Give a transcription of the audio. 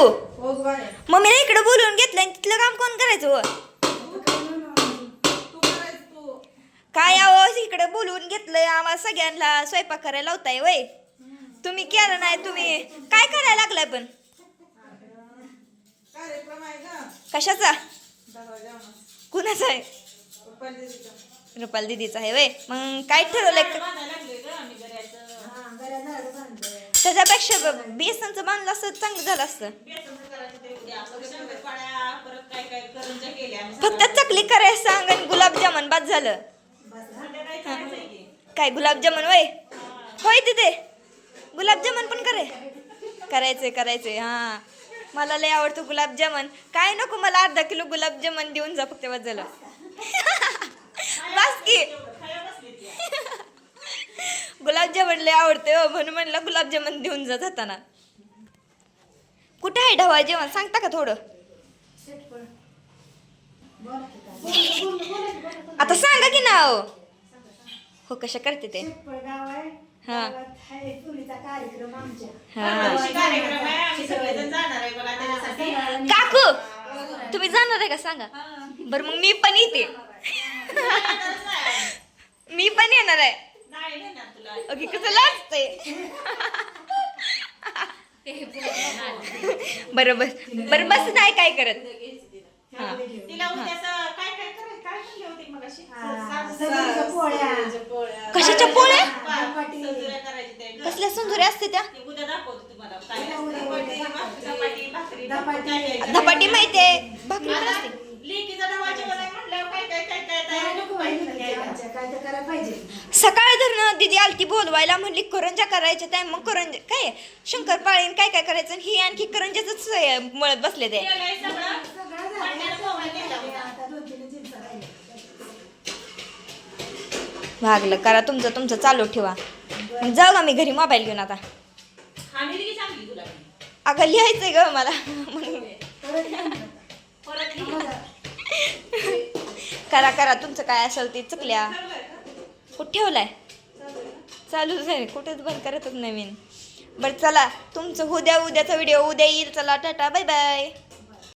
तू. हो मम्मीला इकडे बोलवून घेतलं आणि तिथलं काम कोण करायचं हो तू करायचं तू काय आवाज इकडे बोलवून घेतलंय आम्हाला सगळ्यांना स्वयंपाक करायला लावताय वय. तुम्ही केलं नाही तुम्ही काय करायला लागलाय पण? कशाचा? कुणाचा आहे? रुपाली दीदीचा. रुपाल दिदीचा आहे वय. मग काय ठरवलंय? त्याच्यापेक्षा बेसनचं बांधलं असतं चांगलं झालं असतं. फक्त चकली करायला सांग आणि गुलाबजामुन बाद झालं. काय गुलाबजामुन वय? होय तिथे. गुलाबजामुन पण करे. करायचंय करायचंय हा. मला लय आवडतं गुलाबजामुन. काय नको मला अर्धा किलो गुलाबजामुन देऊन जा फक्त बस झालं बस की गुलाबजामुन लय आवडते हो म्हणून म्हणलं गुलाबजामुन देऊन जा जाताना. कुठं आहे ढवा जेवण? सांगता का थोडं? आता सांगा की नाव हो. कशा करते ते? हा. हा. काकू तुम्ही जाणार आहे का? सांगा. बर मग मी पण येते. मी पण येणार आहे. ओके कसं लाजतंय बरं बस बरं बस नाही काय करत. हा. कशाच्या पोळ्या. कसल्या सुंदरी असते त्या? धपाटी. धपाटी माहितीये भाकरी पण असते. सकाळी धरणं आलती बोलवायला म्हणली करंजा करायच्या त्या मग करंजा काय? शंकरपाळीन काय काय करायचं? आणि ही आणखी करंजाच मळत बसले ते. भागलं करा तुमचं तुमचं चालू ठेवा. मग जाऊ का मी घरी मोबाईल घेऊन आता? अगं लिहायचंय ग मला. करा करा तुमचं काय असेल ते चुकल्या. कुठे ठेवलाय? चालूच आहे. कुठेच बंद करतच नवीन. बरं चला. तुमचं उद्या उद्याचा व्हिडिओ उद्या येईल. चला टाटा. Bye bye.